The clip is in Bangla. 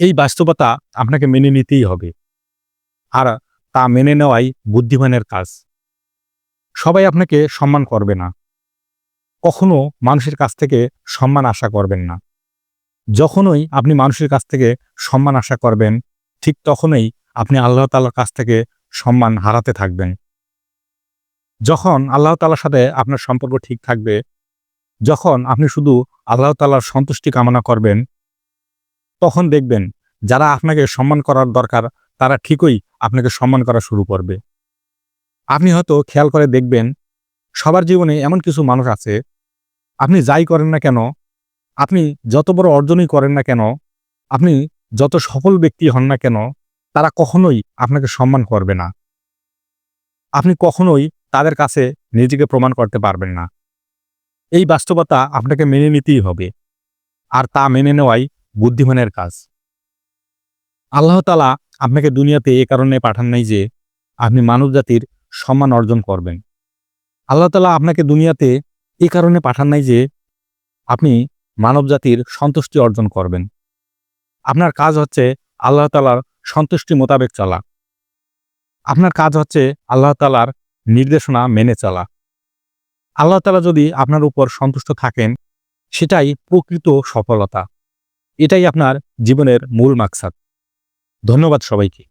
এই বাস্তবতা আপনাকে মেনে নিতেই হবে। আর তা মেনে নেওয়াই বুদ্ধিমানের কাজ। সবাই আপনাকে সম্মান করবে না। কখনো মানুষের কাছ থেকে সম্মান আশা করবেন না। যখনই আপনি মানুষের কাছ থেকে সম্মান আশা করবেন, ঠিক তখনই আপনি আল্লাহ তালার কাছ থেকে সম্মান হারাতে থাকবেন। যখন আল্লাহ তালার সাথে আপনার সম্পর্ক ঠিক থাকবে, যখন আপনি শুধু আল্লাহ তালার সন্তুষ্টি কামনা করবেন তখন দেখবেন যারা আপনাকে সম্মান করার দরকার, তারা ঠিকই আপনাকে সম্মান করা শুরু করবে। আপনি হয়তো খেয়াল করে দেখবেন, সবার জীবনে এমন কিছু মানুষ আছে, আপনি যাই করেন না কেন, আপনি যত বড় অর্জনই করেন না কেন, আপনি যত সফল ব্যক্তি হন না কেন, তারা কখনোই আপনাকে সম্মান করবে না। আপনি কখনোই তাদের কাছে নিজেকে প্রমাণ করতে পারবেন না। এই বাস্তবতা আপনাকে মেনে নিতেই হবে। আর তা মেনে নেওয়াই বুদ্ধিমানের কাজ। আল্লাহ তালা আপনাকে দুনিয়াতে এ কারণে পাঠান নাই যে আপনি মানব জাতির সম্মান অর্জন করবেন। আল্লাহ তালা আপনাকে দুনিয়াতে এ কারণে পাঠান নাই যে আপনি মানব জাতির সন্তুষ্টি অর্জন করবেন। আপনার কাজ হচ্ছে আল্লাহ তালার সন্তুষ্টি মোতাবেক চলা। আপনার কাজ হচ্ছে আল্লাহ তালার নির্দেশনা মেনে চলা। আল্লাহ তালা যদি আপনার উপর সন্তুষ্ট থাকেন, সেটাই প্রকৃত সফলতা। এটাই আপনার জীবনের মূল মাকসাদ। ধন্যবাদ সবাইকে।